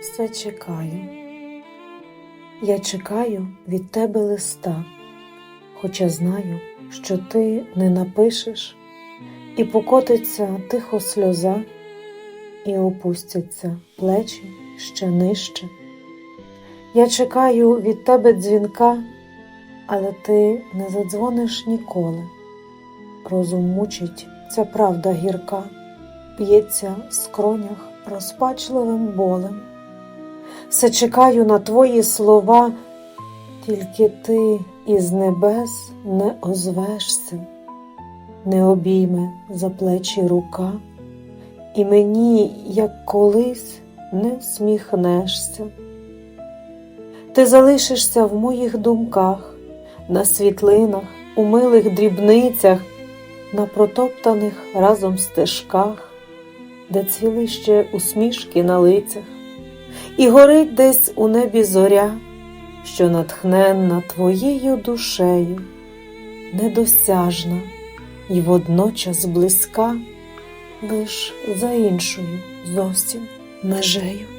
все чекаю. Я чекаю від тебе листа, хоча знаю, що ти не напишеш, і покотиться тихо сльоза, і опустяться плечі ще нижче. Я чекаю від тебе дзвінка, але ти не задзвониш ніколи. Розум мучить ця правда гірка, п'ється в скронях розпачливим болем. Все чекаю на твої слова, тільки ти із небес не озвешся, не обійме за плечі рука, і мені, як колись, не сміхнешся. Ти залишишся в моїх думках, на світлинах, у милих дрібницях, на протоптаних разом стежках, де цвіли ще усмішки на лицях, і горить десь у небі зоря, що натхненна твоєю душею, недосяжна і водночас близька, лиш за іншою зовсім межею.